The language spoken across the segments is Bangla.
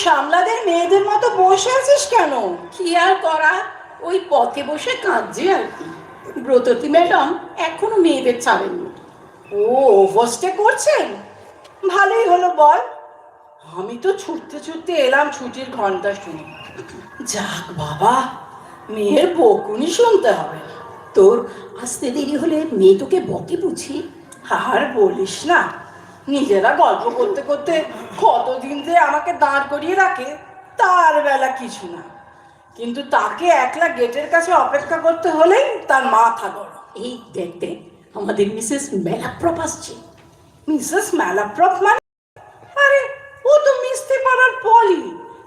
ওই সামলাদের মেয়েদের মতো বসে আছিস কেন? কি আর করা? ওই পথে বসে কাঁদছে আর কি। ব্রততী ম্যাডাম এখনও মেয়েদের ছাড়েননি। ও ওভারস্টে করছেন? ভালোই হলো বল। আমি তো ছুটতে ছুটতে এলাম ছুটির ঘণ্টা শুনে। যাক বাবা মেয়ের বকুনি শুনতে হবে। তোর আসতে দেরি হলে মেয়ে তোকে বকে বুঝি। আর বলিস না নিজেরা গল্প করতে করতে কতদিন যে আমাকে দাঁড় করিয়ে রাখে তার বেলা কিছু না। কিন্তু তাকে একলা গেটের কাছে অপেক্ষা করতে হলেই তার মাথা গরম। এই দেখ দেখ আমাদের মিসেস মেলাপ্রপ আসছে মিসেস ম্যালাপ্রপ মানে? আরে ও তো মিশতে পারার পলি।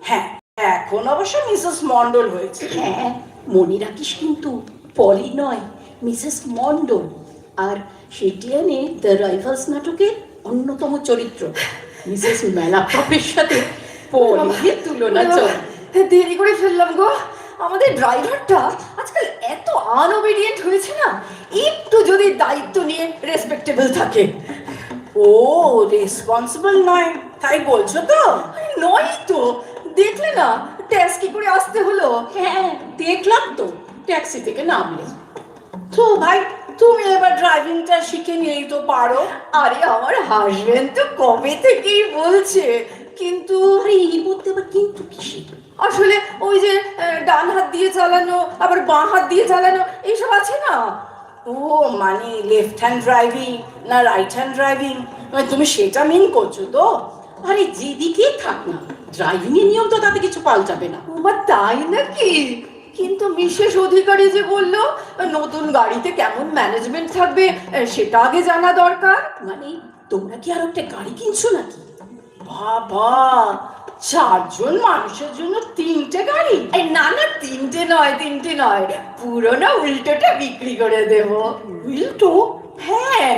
হ্যাঁ এখন অবশ্য মিসেস মন্ডল হয়েছে। হ্যাঁ মনে রাখিস কিন্তু পলি নয় মিসেস মন্ডল। আর সেটিয়ানে দ্য রাইভালস নাটকের অন্যতম চরিত্র মিসেস মেলাপ্রপের সাথে পলির তুলনা চল। দেরি করে ফেললাম গো। আমাদের ড্রাইভারটা আজকাল এত আনওবিডিয়েন্ট হয়েছে না একটু যদি দায়িত্ব নিয়ে রেসপেক্টেবল থাকে। ও রেসপন্সিবল নয় তাই বলছো তো? নয় তো দেখলে না ট্যাক্স করে আসতে হলো। হ্যাঁ দেখলাম তো ট্যাক্সি থেকে নামলে। তো ভাই তুমি এবার ড্রাইভিংটা শিখে নিয়েই তো পারো। আরে আমার হাজবেন্ড তো কবে থেকেই বলছে কিন্তু আরে এই মধ্যে আবার কিন্তু কিসের আসলে ওই যে ডান হাত দিয়ে চালানো আবার বাঁ হাত দিয়ে চালানো এইসব আছে না? ও মানে লেফট হ্যান্ড ড্রাইভিং না রাইট হ্যান্ড ড্রাইভিং মানে তুমি সেটা মিন করছ তো? আরে যেদিকেই থাক না ড্রাইভিং এর নিয়ম তো তাতে কিছু পাল্টাবে না। ওমা তাই নাকি? কিন্তু বিশেষ অধিকারী যে বলল নতুন গাড়িতে কেমন ম্যানেজমেন্ট থাকবে সেটা আগে জানা দরকার। মানে তোমরা কি আর একটা গাড়ি কিনছো নাকি? বাবা চারজন মানুষের জন্য তিনটে গাড়ি? না না তিনটে নয় তিনটে নয়। পুরো না উল্টোটা বিক্রি করে দেব। উল্টো? হ্যাঁ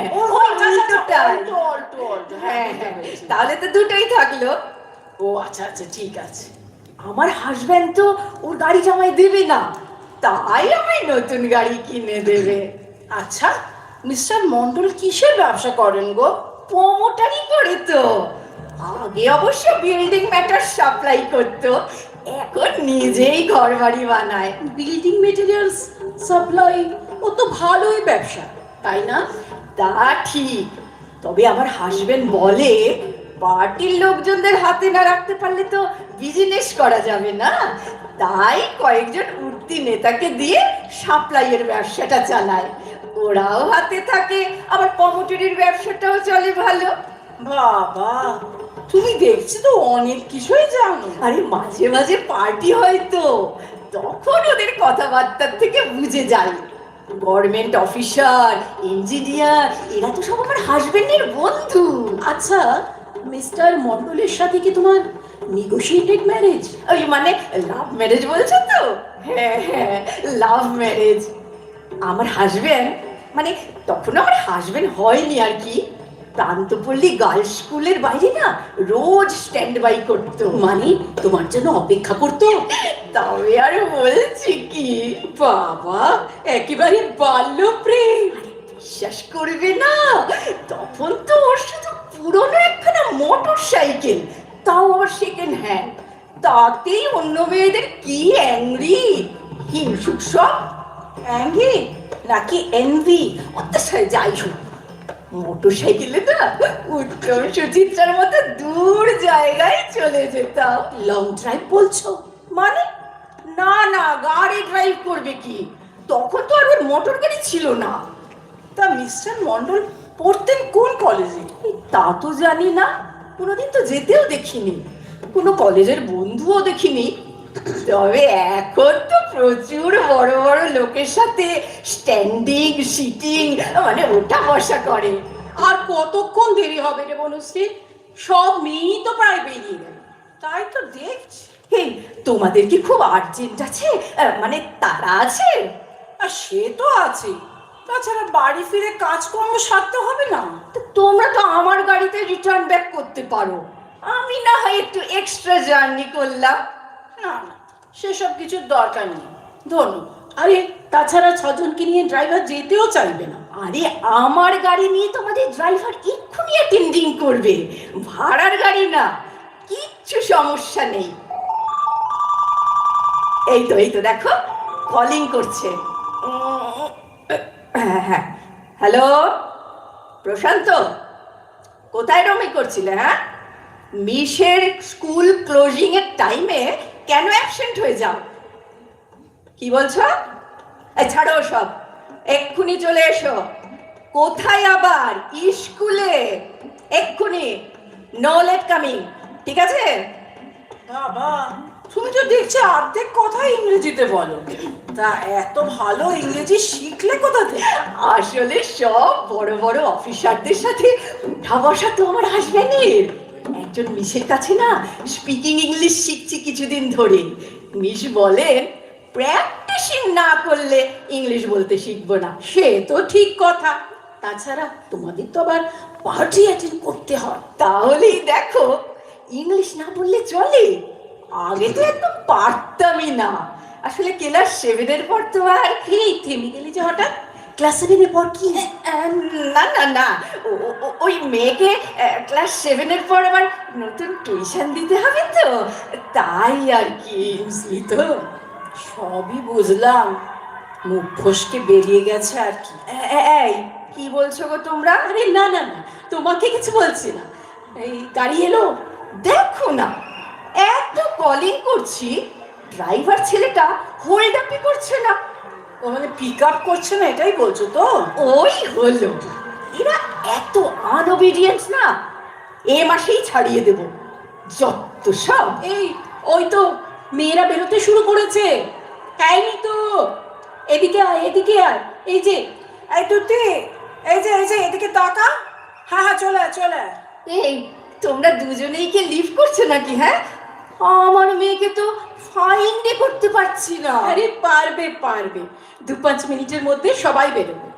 তাহলে তো দুটোই থাকল। ও আচ্ছা আচ্ছা ঠিক আছে। আমার হাজব্যান্ড তো ওর গাড়ি জামাই দেবে না তাই আমায় নতুন গাড়ি কিনে দেবে। আচ্ছা মিস্টার মন্ডল কিসের ব্যবসা করেন গো? প্রমোটারই করে তো। আগে অবশ্য বিল্ডিং ম্যাটার সাপ্লাই করতো এখন নিজেই ঘর বাড়ি বানায়। বিল্ডিং মেটেরিয়ালস সাপ্লাই ও তো ভালোই ব্যবসা তাই না? তা ঠিক তবে আমার হাজবেন্ড বলে পার্টির লোকজনদের হাতে না রাখতে পারলে তো বিজনেস করা যাবে না। তাই কয়েকজন উঠতি নেতাকে দিয়ে সাপ্লাইয়ের ব্যবসাটা চালায়। ওরাও হাতে থাকে, আবার প্রমোটরির ব্যবসাটাও চলে ভালো। বাবা, তুমি দেখছি তো অনেক কিছুই জানো? আরে মাঝে মাঝে পার্টি হয় তো। তখন ওদের কথাবার্তার থেকে বুঝে যাই গভর্নমেন্ট অফিসার ইঞ্জিনিয়ার এরা তো সব আমার হাজবেন্ডের বন্ধু। আচ্ছা মিস্টার মন্ডলের সাথে কি তোমার নেগোশিয়েটেড ম্যারেজ ওই মানে লাভ ম্যারেজ বলছো তো? হ্যাঁ হ্যাঁ লাভ ম্যারেজ আমার হাজবেন্ড মানে তখন আমার হাজবেন্ড হয়নি আর কি। প্রান্তপল্লী গার্লস স্কুলের বাইরে না, রোজ স্ট্যান্ড বাই করতো। মানে তোমার জন্য অপেক্ষা করতো। তবে আর বলছি কি, বাবা, একেবারে বাল্য প্রেম বিশ্বাস করবে না। তখন তো ওর শুধু পুরনো একখানা মোটর সাইকেল। তাও আবার সেকেন্ড হ্যান্ড তাতেই অন্য মেয়েদের কি অ্যাংরি হিংসুক সব? অ্যাঙ্গি নাকি এনভি অত্যাচার যাই হোক। মোটর সাইকেলে না উত্তম সুচিত্রার মতো দূর জায়গায় চলে যেতাম। লং ড্রাইভ বলছো? মানে? না না, গাড়ি ড্রাইভ করবে কি? তখন তো আর মোটর গাড়ি ছিল না। তা মিস্টার মন্ডল পড়তেন কোন কলেজে তা তো জানি না। কোনোদিন তো যেতেও দেখিনি। কোনো কলেজের বন্ধুও দেখিনি। তবে এখন তো প্রচুর বড় বড় লোকের সাথে স্ট্যান্ডিং সিটিং মানে ওঠা বসা করে। আর কতক্ষণ দেরি হবে রে বনশ্রী? সব মেয়েই তো প্রায় বেরিয়ে গেল। তাই তো দেখছি। এই তোমাদের কি খুব আর্জেন্ট আছে? মানে তারা আছে? আর সে তো আছে। তাছাড়া বাড়ি ফিরে কাজকর্ম সারতে হবে না। তো তোমরা তো আমার গাড়িতে রিটার্ন ব্যাক করতে পারো। আমি না হয় একটু এক্সট্রা জার্নি করলাম। না না সেসব কিছুর দরকার নেই। ধন্যবাদ আরে তাছাড়া ছজনকে নিয়ে ড্রাইভার যেতেও চাইবে না। আরে আমার গাড়ি নিয়ে তোমাদের ড্রাইভার এক্ষুনি অ্যাটেন্ডিং করবে। ভাড়ার গাড়ি না কিচ্ছু সমস্যা নেই। এই তো এই তো দেখো কলিং করছে। হ্যাঁ হ্যাঁ। হ্যালো? প্রশান্ত, কোথায় রমি করছিলে হ্যাঁ? মিশের স্কুল ক্লোজিং এর টাইমে কেন অ্যাবসেন্ট হয়ে যাও? কি বলছো? ছাড়ো সব। এক্ষুনি চলে এসো। কোথায় আবার? স্কুলে। এক্ষুনি। নো লেট কামিং ঠিক আছে? বাবা তুমি তো দেখছি অর্ধেক কথা ইংরেজিতে বলো। তা এত ভালো ইংরেজি শিখলে কোথা থেকে? আসলে সব বড় বড় অফিসারদের সাথে উঠা বসা তো আমার হাসবেন্ডের একজন মিসের কাছে না স্পিকিং ইংলিশ শিখছি কিছুদিন ধরে। মিস বলেন প্র্যাকটিসিং না করলে ইংলিশ বলতে শিখব না। সে তো ঠিক কথা। তাছাড়া তোমাদের তো আবার পার্টি অ্যাটেন্ড করতে হয়। তাহলেই দেখো ইংলিশ না বললে চলে। আগে তো একদম পারতামই না। আসলে ক্লাস সেভেনের পর তো আর এই থেমে গেলি যে হঠাৎ। ক্লাস সেভেনের পর কি? না না না। ওই মেয়েকে ক্লাস সেভেনের পর আবার নতুন টিউশন দিতে হবে তো। তাই আর কি বুঝলি তো। সবই বুঝলাম। মুখ ফসকে বেরিয়ে গেছে আর কি। এই কি বলছো গো তোমরা? আরে না না না তোমাকে কিছু বলছি না। এই গাড়ি এলো? দেখো না। এত কলিং করছি ড্রাইভার ছেলেটা হোল্ড আপই করছে না। ও মানে পিক আপ করছে না এটাই বলছো তো? ওই হলো। এরা এত আনওবিডিয়েন্ট না এ মাসেই ছাড়িয়ে দেব। যত সব। এই ওই তো মেয়েরা বেরোতে শুরু করেছে। তাইনি তো? এদিকে আয় এদিকে আয়। এই যে এই তুই এই যে এই যে এদিকে তাকা। হ্যাঁ হ্যাঁ চলে আয়, চলে। আয়। এই তোমরা দুজনেই কি লিভ করছ নাকি হ্যাঁ? আমার মেয়েকে তো ফাইন্ডে করতে পারছি না। আরে পারবে পারবে। দু পাঁচ মিনিটের মধ্যে সবাই বেরোবে।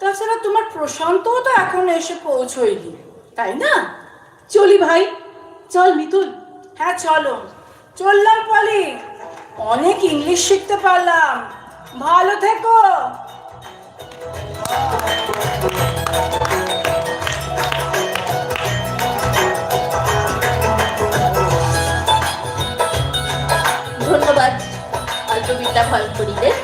তাছাড়া তোমার প্রশান্তও তো এখন এসে পৌঁছয়নি তাই না? চলি ভাই চল মিতুল। হ্যাঁ চলো। চললাম পলি অনেক ইংলিশ শিখতে পারলাম। ভালো থেকো। たパンプリです